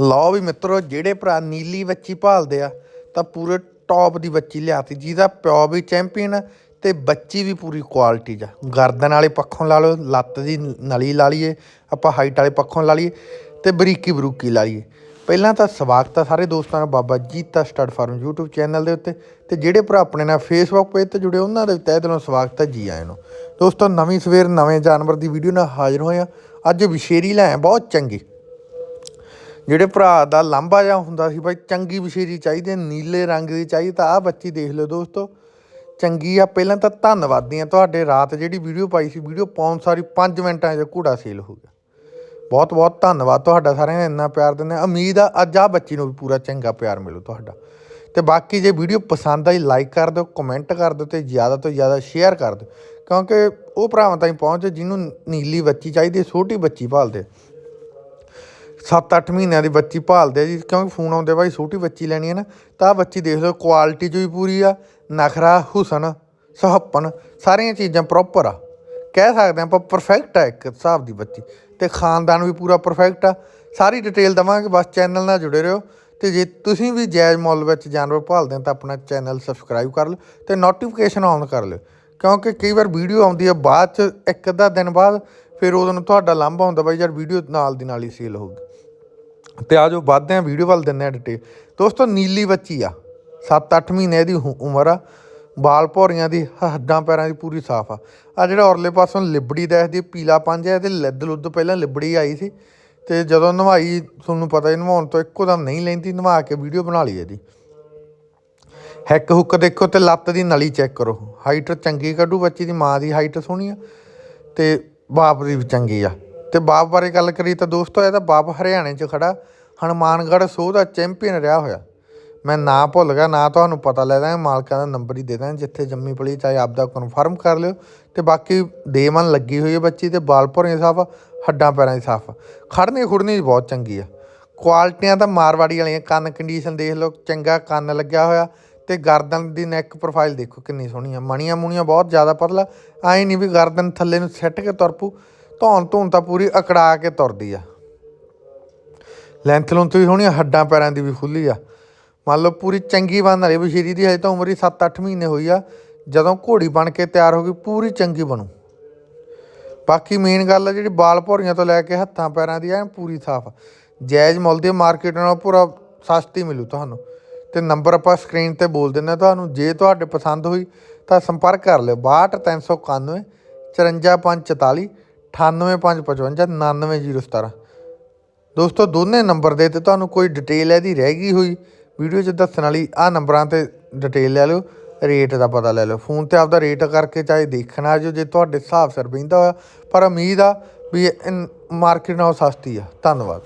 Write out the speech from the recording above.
ਲਓ ਵੀ ਮਿੱਤਰੋ, ਜਿਹੜੇ ਭਰਾ ਨੀਲੀ ਬੱਚੀ ਭਾਲਦੇ ਆ, ਤਾਂ ਪੂਰੇ ਟੌਪ ਦੀ ਬੱਚੀ ਲਿਆਤੀ। ਜਿਹਦਾ ਪਿਓ ਵੀ ਚੈਂਪੀਅਨ ਤੇ ਬੱਚੀ ਵੀ ਪੂਰੀ ਕੁਆਲਿਟੀ ਦਾ ਗਰਦਨ ਵਾਲੇ ਪੱਖੋਂ ਲਾ ਲਓ, ਲੱਤ ਦੀ ਨਲੀ ਲਾ ਲਈਏ, ਆਪਾਂ ਹਾਈਟ ਵਾਲੇ ਪੱਖੋਂ ਲਾ ਲਈਏ ਤੇ ਬਰੀਕੀ ਬਰੂਕੀ ਲਾ ਲਈਏ। ਪਹਿਲਾਂ ਤਾਂ ਸਵਾਗਤ ਆ ਸਾਰੇ ਦੋਸਤਾਂ ਦਾ Baba Jita stud farm YouTube channel ਦੇ ਉੱਤੇ। ਤੇ ਜਿਹੜੇ ਭਰਾ ਆਪਣੇ ਨਾਲ Facebook ਪੇਜ ਤੇ ਜੁੜੇ, ਉਹਨਾਂ ਦੇ ਵੀ ਤਹਿ ਦਿਲੋਂ ਸਵਾਗਤ ਹੈ ਜੀ ਆਇਆਂ ਨੂੰ। ਦੋਸਤੋ, ਨਵੀਂ ਸਵੇਰ ਨਵੇਂ ਜਾਨਵਰ ਦੀ ਵੀਡੀਓ ਨਾਲ ਹਾਜ਼ਰ ਹੋਏ ਆ। ਅੱਜ ਵਿਸ਼ੇਰੀ ਲੈ ਆਏ ਬਹੁਤ ਚੰਗੀ। ਜਿਹੜੇ ਭਰਾ ਦਾ ਲਾਂਬਾ ਜਾਂ ਹੁੰਦਾ ਸੀ ਭਾਈ ਚੰਗੀ ਵਿਸ਼ੇਰੀ ਚਾਹੀਦੀ ਹੈ, ਨੀਲੇ ਰੰਗ ਦੀ ਚਾਹੀਦੀ ਤਾਂ ਆਹ ਬੱਚੀ ਦੇਖ ਲਓ ਦੋਸਤੋ। ਚੰਗੀ ਆ ਪਹਿਲਾਂ ਤਾਂ ਧੰਨਵਾਦੀ ਆ ਤੁਹਾਡੇ ਰਾਤ ਜਿਹੜੀ ਵੀਡੀਓ ਪਾਈ ਸੀ ਵੀਡੀਓ ਪਾਉਣ ਸਾਰੀ 5 ਮਿੰਟਾਂ 'ਚ ਘੋੜਾ ਸੇਲ ਹੋ ਗਿਆ। ਬਹੁਤ ਬਹੁਤ ਧੰਨਵਾਦ ਤੁਹਾਡਾ ਸਾਰਿਆਂ ਨੇ ਇੰਨਾ ਪਿਆਰ ਦਿੰਦੇ ਆ ਉਮੀਦ ਆ ਅੱਜ ਆ ਬੱਚੀ ਨੂੰ ਵੀ ਪੂਰਾ ਚੰਗਾ ਪਿਆਰ ਮਿਲੂ ਤੁਹਾਡਾ। ਤੇ ਬਾਕੀ ਜੇ ਵੀਡੀਓ ਪਸੰਦ ਆਈ ਲਾਈਕ ਕਰ ਦਿਓ ਕਮੈਂਟ ਕਰ ਦਿਓ ਤੇ ਜ਼ਿਆਦਾ ਤੋਂ ਜ਼ਿਆਦਾ ਸ਼ੇਅਰ ਕਰ ਦਿਓ। ਕਿਉਂਕਿ ਉਹ ਭਰਾਵਾਂ ਤਾਈਂ ਪਹੁੰਚ ਜਿਹਨੂੰ ਨੀਲੀ ਬੱਚੀ ਚਾਹੀਦੀ ਹੈ, ਛੋਟੀ ਬੱਚੀ ਭਾਲਦੇ 7-8 ਮਹੀਨਿਆਂ ਦੀ ਬੱਚੀ ਭਾਲਦੇ ਆ ਜੀ, ਕਿਉਂਕਿ ਫੋਨ ਆਉਂਦੇ ਬਾਈ ਛੋਟੀ ਬੱਚੀ ਲੈਣੀ ਹੈ ਨਾ, ਤਾਂ ਆਹ ਬੱਚੀ ਦੇਖ ਲਓ ਕੁਆਲਿਟੀ 'ਚ ਵੀ ਪੂਰੀ ਆ, ਨਖਰਾ, ਹੁਸਨ, ਸੁਹੱਪਣ, ਸਾਰੀਆਂ ਚੀਜ਼ਾਂ ਪ੍ਰੋਪਰ ਆ। ਕਹਿ ਸਕਦੇ ਆਪਾਂ ਪਰਫੈਕਟ ਆ ਇੱਕ ਹਿਸਾਬ ਦੀ ਬੱਚੀ, ਤੇ ਖਾਨਦਾਨ ਵੀ ਪੂਰਾ ਪਰਫੈਕਟ ਆ। ਸਾਰੀ ਡਿਟੇਲ ਦਵਾਂਗੇ, ਬਸ ਚੈਨਲ ਨਾਲ ਜੁੜੇ ਰਹੋ, ਤੇ ਜੇ ਤੁਸੀਂ ਵੀ ਜਾਇਜ਼ ਮੁੱਲ ਵਿੱਚ ਜਾਨਵਰ ਭਾਲਦੇ ਹੋ, ਤਾਂ ਆਪਣਾ ਚੈਨਲ ਸਬਸਕ੍ਰਾਈਬ ਕਰ ਲਓ, ਤੇ ਨੋਟੀਫਿਕੇਸ਼ਨ ਆਨ ਕਰ ਲਿਓ, ਕਿਉਂਕਿ ਕਈ ਵਾਰ ਵੀਡੀਓ ਆਉਂਦੀ ਆ ਬਾਅਦ ਚ ਇੱਕ ਅੱਧਾ ਦਿਨ ਬਾਅਦ, ਫਿਰ ਉਦੋਂ ਨੂੰ ਤੁਹਾਡਾ ਲਾਂਭਾ ਹੁੰਦਾ, ਬਾਈ ਯਾਰ ਵੀਡੀਓ ਨਾਲ ਦੀ ਨਾਲ ਹੀ ਸੇਲ ਹੋਊਗੀ। ਤੇ ਆਜੋ ਵੱਧਦੇ ਆ ਵੀਡੀਓ ਵੱਲ ਦਿੰਨੇ ਆ ਡਿਟੇਲ ਦੋਸਤੋ, ਨੀਲੀ ਬੱਚੀ ਆ। 7-8 ਮਹੀਨੇ ਦੀ ਹੁ- ਉਮਰ ਆ। ਬਾਲ ਭੌਰੀਆਂ ਦੀ ਹੱਡਾਂ ਪੈਰਾਂ ਦੀ ਪੂਰੀ ਸਾਫ਼ ਆ। ਆ ਜਿਹੜਾ ਔਰਲੇ ਪਾਸੋਂ ਲਿਬੜੀ ਦਾ ਇਹਦੀ ਪੀਲਾ ਪੰਜ ਹੈ ਤੇ ਲਿੱਦ ਲੁੱਦ ਪਹਿਲਾਂ ਲਿਬੜੀ ਆਈ ਸੀ। ਤੇ ਜਦੋਂ ਨਵਾਈ, ਤੁਹਾਨੂੰ ਪਤਾ ਹੀ, ਨਵਾਉਣ ਤੋਂ ਇੱਕੋ ਦਮ ਨਹੀਂ ਲੈਂਦੀ, ਨਵਾ ਕੇ ਵੀਡੀਓ ਬਣਾ ਲਈ ਇਹਦੀ। ਹੈਕ ਹੁੱਕ ਦੇਖੋ ਤੇ ਲੱਤ ਦੀ ਨਲੀ ਚੈੱਕ ਕਰੋ। ਹਾਈਟ ਚੰਗੀ ਕੱਢੂ, ਬੱਚੀ ਦੀ ਮਾਂ ਦੀ ਹਾਈਟ ਸੋਹਣੀ ਆ। ਤੇ ਬਾਪ ਦੀ ਵੀ ਚੰਗੀ ਆ। ਤੇ ਬਾਪ ਬਾਰੇ ਗੱਲ ਕਰੀ ਤਾਂ ਦੋਸਤੋ ਇਹਦਾ ਬਾਪ ਹਰਿਆਣੇ 'ਚ ਖੜਾ। ਹਨੂਮਾਨਗੜ੍ਹ ਸੋਹ ਦਾ ਚੈਂਪੀਅਨ ਰਿਹਾ ਹੋਇਆ। ਮੈਂ ਨਾ ਭੁੱਲ ਗਿਆ, ਨਾ ਤੁਹਾਨੂੰ ਪਤਾ ਲੈ ਦਾਂਗੇ, ਮਾਲਕਾਂ ਦਾ ਨੰਬਰ ਹੀ ਦੇ ਦਾਂਗੇ, ਜਿੱਥੇ ਜੰਮੀ ਪਲੀ ਚਾਹੇ ਆਪਦਾ ਕਨਫਰਮ ਕਰ ਲਿਓ। ਤੇ ਬਾਕੀ ਦੇਮਨ ਲੱਗੀ ਹੋਈ ਹੈ ਬੱਚੀ ਤੇ ਬਾਲ ਭੌਰੀਆਂ ਸਾਫ਼, ਹੱਡਾਂ ਪੈਰਾਂ ਦੀ ਸਾਫ਼। ਆ ਖੜਨੀ ਖੁੜਨੀ ਵੀ ਬਹੁਤ ਚੰਗੀ ਆ। ਕੁਆਲਟੀਆਂ ਤਾਂ ਮਾਰਵਾੜੀ ਵਾਲੀਆਂ, ਕੰਨ ਕੰਡੀਸ਼ਨ ਦੇਖ ਲਓ, ਚੰਗਾ ਕੰਨ ਲੱਗਿਆ ਹੋਇਆ। ਤੇ ਗਰਦਨ ਦੀ ਨੈਕ ਪ੍ਰੋਫਾਈਲ ਦੇਖੋ ਕਿੰਨੀ ਸੋਹਣੀ ਆ। ਮਣੀਆਂ ਮੁਣੀਆਂ ਬਹੁਤ ਜ਼ਿਆਦਾ ਪਤਲਾ, ਐਂ ਨਹੀਂ ਵੀ ਗਰਦਨ ਥੱਲੇ ਨੂੰ ਸੈੱਟ ਕੇ ਤੁਰ ਧੌਣ ਧੂਣ ਤਾਂ ਪੂਰੀ ਅਕੜਾ ਕੇ ਤੁਰਦੀ ਆ। ਲੈਂਥ ਲੁੰਥ ਵੀ ਸੋਹਣੀ ਆ, ਹੱਡਾਂ ਪੈਰਾਂ ਦੀ ਵੀ ਖੁੱਲੀ ਆ। ਮੰਨ ਲਓ ਪੂਰੀ ਚੰਗੀ ਬਣ ਵਾਲੀ ਬਸ਼ੀਰੀ ਦੀ ਹਜੇ ਤਾਂ ਉਮਰ ਹੀ 7-8 ਮਹੀਨੇ ਹੋਈ ਆ। ਜਦੋਂ ਘੋੜੀ ਬਣ ਕੇ ਤਿਆਰ ਹੋ ਗਈ, ਪੂਰੀ ਚੰਗੀ ਬਣੂ। ਬਾਕੀ ਮੇਨ ਗੱਲ ਆ ਜਿਹੜੀ ਬਾਲ ਭੌਰੀਆਂ ਤੋਂ ਲੈ ਕੇ ਹੱਥਾਂ ਪੈਰਾਂ ਦੀ, ਐਨ ਪੂਰੀ ਸਾਫ਼ ਜਾਇਜ਼ ਮੁੱਲ ਦੀ ਮਾਰਕੀਟ ਨਾਲੋਂ ਪੂਰਾ ਸਸਤੀ ਮਿਲੂ ਤੁਹਾਨੂੰ। ਤੇ ਨੰਬਰ ਆਪਾਂ ਸਕਰੀਨ ਤੇ ਬੋਲ ਦਿੰਦੇ ਹਾਂ ਤੁਹਾਨੂੰ, ਜੇ ਤੁਹਾਡੇ ਪਸੰਦ ਹੋਈ ਤਾਂ ਸੰਪਰਕ ਕਰ ਲਿਓ 62391 54544 98555 99017 ਦੋਸਤੋ ਦੋਨੇ ਨੰਬਰ ਦੇ ਤੇ ਤੁਹਾਨੂੰ ਕੋਈ ਡਿਟੇਲ ਇਹਦੀ ਰਹਿ ਗਈ ਹੋਈ ਵੀਡੀਓ 'ਚ ਦੱਸਣ ਵਾਲੀ ਆ ਨੰਬਰਾਂ ਤੇ ਡਿਟੇਲ ਲੈ ਲਿਓ ਰੇਟ ਦਾ ਪਤਾ ਲੈ ਲਿਓ ਫੋਨ ਤੇ ਆਪਦਾ ਰੇਟ ਕਰਕੇ ਚਾਹੇ ਦੇਖਣਾ ਜੋ ਜੇ ਤੁਹਾਡੇ ਹਿਸਾਬ ਸਿਰ ਬਹਿੰਦਾ ਹੋਇਆ ਪਰ ਉਮੀਦ ਆ ਵੀ ਮਾਰਕੀਟ ਨਾਲੋਂ ਸਸਤੀ ਆ ਧੰਨਵਾਦ